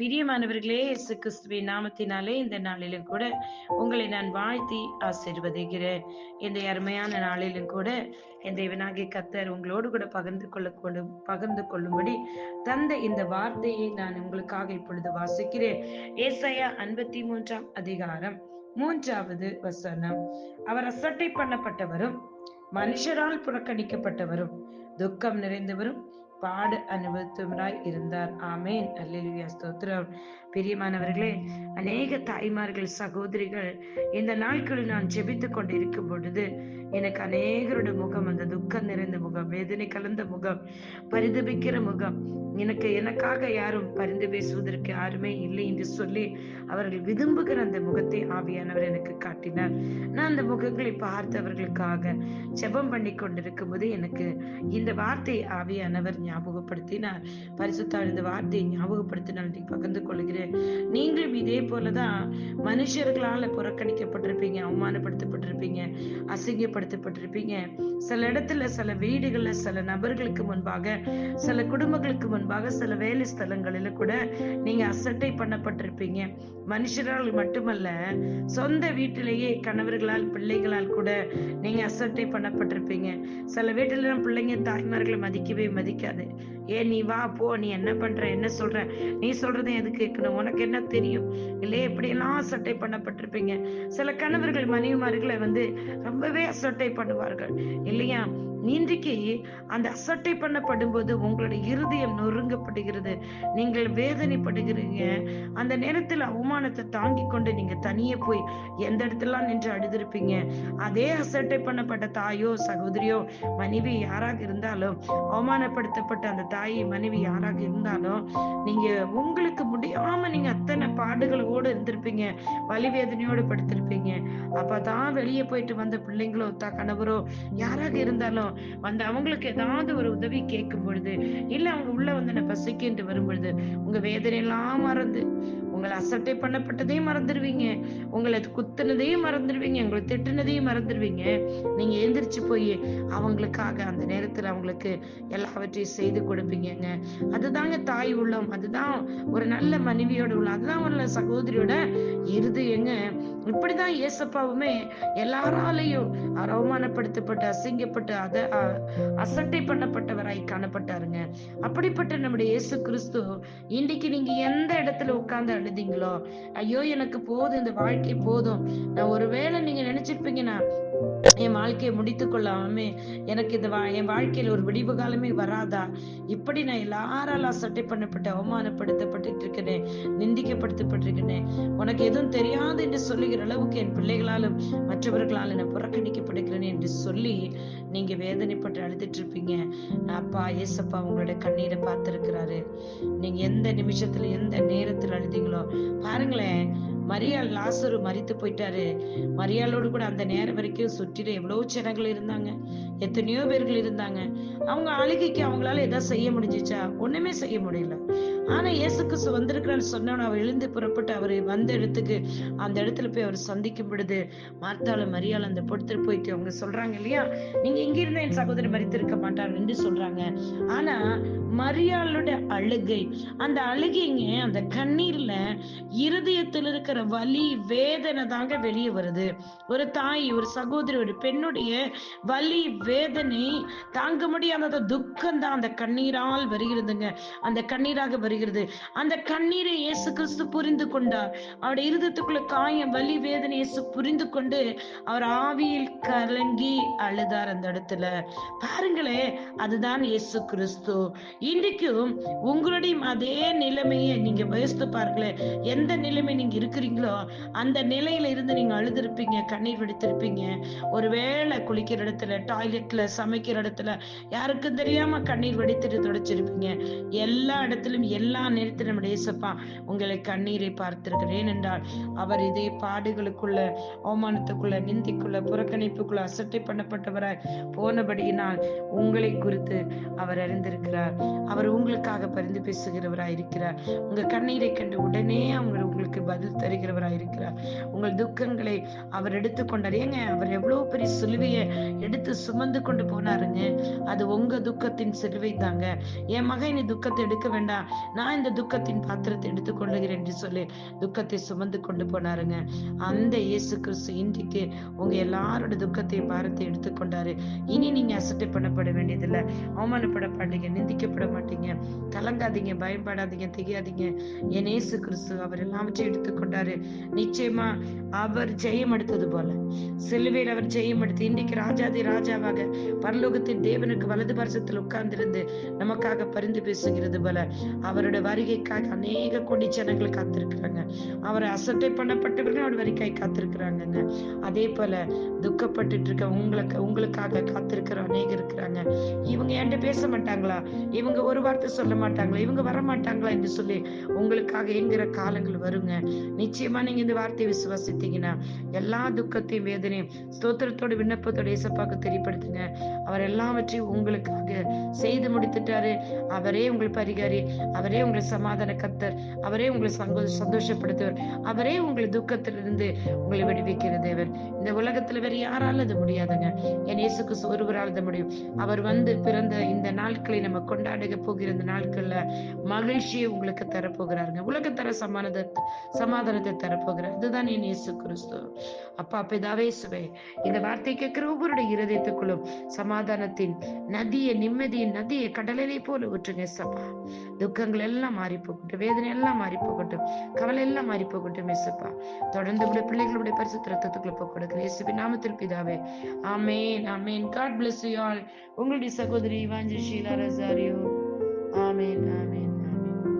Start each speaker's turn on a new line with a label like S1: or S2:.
S1: பிரியமானவர்களே இயேசு கிறிஸ்துவின் நாமத்தினாலே இந்த நாளிலும் கூட உங்களை நான் வாழ்த்தி ஆசிர்வதிக்கிறேன். இந்த அருமையான நாளிலும் கூட என் தேவனாகிய கத்தர் உங்களோடு கூட பகிர்ந்து கொள்ள கொண்டு பகிர்ந்து கொள்ளும்படி தந்த இந்த வார்த்தையை நான் உங்களுக்காக இப்பொழுது வாசிக்கிறேன். ஏசையா ஐம்பத்தி மூன்றாம் அதிகாரம் மூன்றாவது வசனம். அவர் அசட்டை பண்ணப்பட்டவரும் மனுஷரால் புறக்கணிக்கப்பட்டவரும் துக்கம் நிறைந்தவரும் பாடு அனுபவித்தவராய் இருந்தார். ஆமேன். அல்லா ஸ்தோத்திரம். பிரியமானவர்களே அநேக தாய்மார்கள் சகோதரிகள் இந்த நாட்களில் நான் ஜெபித்து கொண்டிருக்கும் பொழுது எனக்கு அநேகருடைய முகம் அந்த துக்கம் நிறைந்த முகம் வேதனை கலந்த முகம் பரிதபிக்கிற முகம். எனக்கு எனக்காக யாரும் பரிந்து பேசுவதற்கு யாருமே இல்லை என்று சொல்லி அவர்கள் விரும்புகிற அந்த முகத்தை ஆவியானவர் எனக்கு காட்டினார். நான் அந்த முகங்களை பார்த்தவர்களுக்காக செபம் பண்ணி கொண்டிருக்கும் போது எனக்கு இந்த வார்த்தை ஆவியானவர் ஞாபகப்படுத்தினார். பரிசுத்தார் இந்த வார்த்தையை ஞாபகப்படுத்தினால் நீ பகிர்ந்து கொள்கிறேன். நீங்களும் இதே போலதான் மனுஷர்களால புறக்கணிக்கப்பட்டிருப்பீங்க அவமானப்படுத்தப்பட்டிருப்பீங்க அசிங்கப்படுத்தப்பட்டிருப்பீங்க சில இடத்துல சில வீடுகள்ல சில நபர்களுக்கு முன்பாக சில குடும்பங்களுக்கு முன்பாக சில வேலை ஸ்தலங்களில கூட நீங்க அசட்டை பண்ணப்பட்டிருப்பீங்க. மனுஷரால் மட்டுமல்ல சொந்த வீட்டிலேயே கணவர்களால் பிள்ளைகளால் கூட நீங்க அசட்டை பண்ணப்பட்டிருப்பீங்க. சில வீட்டுல பிள்ளைங்க தாய்மார்களை மதிக்கவே மதிக்காது. ஏன் நீ வா போ நீ என்ன பண்ற என்ன சொல்ற? நீ சொல்றதை எது கேட்கணும்? உனக்கு என்ன தெரியும்? இல்லையே இப்படியெல்லாம் அசட்டை பண்ணப்பட்டிருப்பீங்க. சில கணவர்கள் மனைவிமார்களை வந்து ரொம்பவே அசட்டை பண்ணுவார்கள். இல்லையா? இன்றைக்கு அந்த அசட்டை பண்ணப்படும் போது உங்களுடைய இருதயம் நொறுங்கப்படுகிறது. நீங்கள் வேதனைப்படுகிறீங்க. அந்த நேரத்தில் அவமானத்தை தாங்கி கொண்டு நீங்க தனியே போய் எந்த இடத்துலாம் நின்று அழுதிருப்பீங்க? அதே அசட்டை பண்ணப்பட்ட தாயோ சகோதரியோ மனைவி யாராக இருந்தாலும் அவமானப்படுத்தப்பட்ட அந்த தாய் மனைவி யாராக இருந்தாலும் நீங்க உங்களுக்கு முடியாம நீங்க அத்தனை பாடுகளோடு இருந்திருப்பீங்க. வலி வேதனையோடு படுத்திருப்பீங்க. அப்பதான் வெளியே போயிட்டு வந்த பிள்ளைங்களோ தா கணவரோ யாராக இருந்தாலும் வந்து அவங்களுக்கு ஏதாவது ஒரு உதவி கேட்கும் பொழுது இல்ல அவங்க உள்ள வந்து நான் பசிக்கின்று வரும் பொழுது உங்க வேதனை எல்லாம் மறந்து உங்களை அசட்டை பண்ணப்பட்டதையும் மறந்துடுவீங்க உங்களை குத்துனதையும் மறந்துடுவீங்க உங்களை திட்டுனதையும் மறந்துடுவீங்க. நீங்க எந்திரிச்சு போய் அவங்களுக்காக அந்த நேரத்துல அவங்களுக்கு எல்லாவற்றையும் செய்து கொடுப்பீங்கங்க. அதுதாங்க தாய் உள்ளம். அதுதான் ஒரு நல்ல மனைவியோட உள்ளம். அதுதான் ஒரு சகோதரியோட இருதயங்க. இப்படிதான் ஏசப்பாவுமே எல்லாராலையும் அவமானப்படுத்தப்பட்டு அசிங்கப்பட்டு அத அசட்டை பண்ணப்பட்டவராய் காணப்பட்டாருங்க. அப்படிப்பட்ட நம்முடைய இயேசு கிறிஸ்து இன்னைக்கு நீங்க எந்த இடத்துல உட்கார்ந்து அழுதீங்களோ ஐயோ எனக்கு போதும் இந்த வாழ்க்கை வாழ்க்கை போதும். நான் ஒருவேளை நீங்க நினைச்சிருப்பீங்கன்னா என் வாழ்க்கையை முடித்து கொள்ளாமே எனக்கு இந்த என் வாழ்க்கையில ஒரு விடிவு காலமே வராதா? இப்படி நான் எல்லாரால அசட்டை பண்ணப்பட்டு அவமானப்படுத்தப்பட்டு இருக்கிறேன் நிந்திக்கப்பட்டுப்பட்டிருக்கிறேன் உனக்கு எதுவும் தெரியாது என்று சொல்லுகிற அளவுக்கு என் பிள்ளைகளாலும் மற்றவர்களால் நான் புறக்கணிக்கப்படுகிறேன் என்று சொல்லி நீங்க வேதனைப்பட்டு அழுதுட்டு இருப்பீங்க அப்பா ஏசப்பா உங்களுடைய கண்ணீரை பார்த்திருக்கிறாரு. நீங்க எந்த நிமிஷத்துல எந்த நேரத்துல அழுதீங்களோ பாருங்களேன். மரியாள் லாசரு மறித்து போயிட்டாரு. மரியாளோடு கூட அந்த நேரம் வரைக்கும் சுற்றில எவ்வளவு ஜனங்கள் இருந்தாங்க. எத்தனையோ பேர்கள் இருந்தாங்க. அவங்க அழுகைக்கு அவங்களால ஏதாவது செய்ய முடிஞ்சிச்சா? ஒண்ணுமே செய்ய முடியல. ஆனா இயேசு கிறிஸ்து வந்திருக்கிறான்னு சொன்னவன் அவர் எழுந்து புறப்பட்டு அவர் வந்த இடத்துக்கு அந்த இடத்துல போய் அவர் சந்திக்கும் பொழுது மார்த்தால மரியாள் அந்த பொடுத்து போயிட்டு அவங்க சொல்றாங்க இல்லையா? நீங்க இங்க இருந்த என் சகோதரி மறித்திருக்க மாட்டார் என்று சொல்றாங்க. ஆனா மரியாளுடைய அழுகை அந்த அழுகைங்க அந்த கண்ணீர்ல இருதயத்தில் இருக்கிற இருக்கிற வலி வேதனை தாங்க வெளியே வருது. ஒரு தாய் ஒரு சகோதரி ஒரு பெண்ணுடைய வலி வேதனை தாங்க முடியாத துக்கம் தான் அந்த கண்ணீரால் வருகிறதுங்க. அந்த கண்ணீராக வருகிறது. அந்த கண்ணீரை இயேசு கிறிஸ்து புரிந்து கொண்டார். அவருடைய இருதத்துக்குள்ள காயம் வலி வேதனை இயேசு புரிந்து கொண்டு அவர் ஆவியில் கலங்கி அழுதார் அந்த இடத்துல. பாருங்களே அதுதான் இயேசு கிறிஸ்து. இன்றைக்கும் உங்களுடைய அதே நிலைமையை நீங்க வயசு பாருங்களேன். எந்த நிலைமை நீங்க இருக்கிறீங்களோ அந்த நிலையில இருந்து நீங்க அழுதுருப்பீங்க கண்ணீர் வெடித்திருப்பீங்க. ஒருவேளை குளிக்கிற இடத்துல டாய்லெட்ல சமைக்கிற இடத்துல யாருக்கும் தெரியாம கண்ணீர் வெடித்துட்டு தொடச்சிருப்பீங்க. எல்லா இடத்திலும் எல்லா நேரத்திலும் நம்முடைய இயேசப்பா உங்களை கண்ணீரை பார்த்திருக்கிறேன் என்றால் அவர் இதே பாடுகளுக்குள்ள அவமானத்துக்குள்ள நிந்திக்குள்ள புறக்கணிப்புக்குள்ள அசட்டை பண்ணப்பட்டவராய் போனபடியினால் உங்களை குறித்து அவர் அறிந்திருக்கிறார். அவர் உங்களுக்காக பரிந்து பேசுகிறவராய் இருக்கிறார். உங்க கண்ணீரை கண்டு உடனே அவங்க உங்களுக்கு பதில் தரு தருகிறவராய் இருக்கிறார். உங்கள் துக்கங்களை அவர் எடுத்துக்கொண்டார். ஏங்க அவர் எவ்வளவு பெரிய சிலுவையை எடுத்து சுமந்து கொண்டு போனாருங்க. அது உங்க துக்கத்தின் சிலுவை தாங்க. என் மகன் நீ துக்கத்தை எடுக்க வேண்டாம். நான் இந்த துக்கத்தின் பாத்திரத்தை எடுத்துக்கொள்ளுகிறேன் என்று சொல்லி துக்கத்தை சுமந்து கொண்டு போனாருங்க. அந்த இயேசு கிறிஸ்து இன்றைக்கு உங்க எல்லாரோட துக்கத்தை பாரத்தை எடுத்துக்கொண்டாரு இனி நீங்க அசட்டை பண்ணப்பட வேண்டியதில்லை. அவமானப்பட மாட்டீங்க நிந்திக்கப்பட மாட்டீங்க. கலங்காதீங்க பயப்படாதீங்க திகையாதீங்க. என் இயேசு கிறிஸ்து அவர் எல்லாவற்றையும் எடுத்துக்கொண்டாரு நிச்சயமா அவர் ஜெயம் எடுத்தது போல. சிலுவையில் அவர் ஜெயம் எடுத்து இன்றைக்கு ராஜாதி ராஜாவாக பரலோகத்தின் தேவனுக்கு வலது பரிசத்தில் உட்கார்ந்திருந்து நமக்காக பரிந்து பேசுகிறது போல அவரோட வருகைக்காக அநேக கொடி ஜனங்கள் காத்திருக்கிறாங்க. அவரை அசட்டை பண்ணப்பட்டவர்கள் அவர் வரிக்காய் காத்திருக்கிறாங்கங்க. அதே போல துக்கப்பட்டு இருக்க உங்களுக்கு உங்களுக்காக காத்திருக்கிற அநேகர் இருக்கிறாங்க. இவங்க என்கிட்ட பேச மாட்டாங்களா? இவங்க ஒரு வார்த்தை சொல்ல மாட்டாங்களா? இவங்க வர மாட்டாங்களா என்று சொல்லி உங்களுக்காக என்கிற காலங்கள் வருங்க. நிச்சயமா நீங்க இந்த வார்த்தையை விசுவாசித்தீங்கன்னா எல்லா துக்கத்தையும் வேதனையும் ஸ்தோத்திரத்தோட விண்ணப்பத்தோட இசப்பாக்கு தெரியப்படுத்துங்க. அவர் எல்லாவற்றையும் உங்களுக்காக செய்து முடித்துட்டாரு. அவரே உங்கள் பரிகாரி அவரே உங்களை சமாதான கத்தர் அவரே உங்களை சந்தோஷப்படுத்துவர் அவரே உங்களை துக்கத்திலிருந்து உங்களை விடுவிக்கிற தேவர் இந்த உலகத்துல வேற யாரால அது முடியாதுங்க. என் இயேசுக்கு ஒருவரால் அது முடியும். அவர் வந்து பிறந்த இந்த நாட்களை நம்ம கொண்டாட போகிற இந்த நாட்கள்ல மகிழ்ச்சியை உங்களுக்கு தரப்போகிறாருங்க. உலகத்தர சமாதானத்தை ஆசீர்வாதத்தை தரப்போகிறார் அதுதான் என் இயேசு கிறிஸ்து. அப்பா பிதாவே சுவே இந்த வார்த்தை கேட்கிற ஒவ்வொருடைய இருதயத்துக்குள்ளும் சமாதானத்தின் நதியை நிம்மதியின் நதியை கடலிலே போல விட்டுருங்க சப்பா. துக்கங்கள் எல்லாம் மாறி போகட்டும் வேதனை எல்லாம் மாறி போகட்டும் கவலை எல்லாம் மாறி போகட்டும் மெசப்பா தொடர்ந்து உடைய பிள்ளைகளுடைய பரிசுத்த ரத்தத்துக்குள்ள போக கொடுக்கிறேன் இயேசுவின் நாமத்தில் பிதாவே. ஆமேன் ஆமேன். காட் பிளஸ் யூ ஆல் உங்களுடைய சகோதரி வாஞ்சி ஷீலா ரசாரியோ. ஆமேன் ஆமேன்.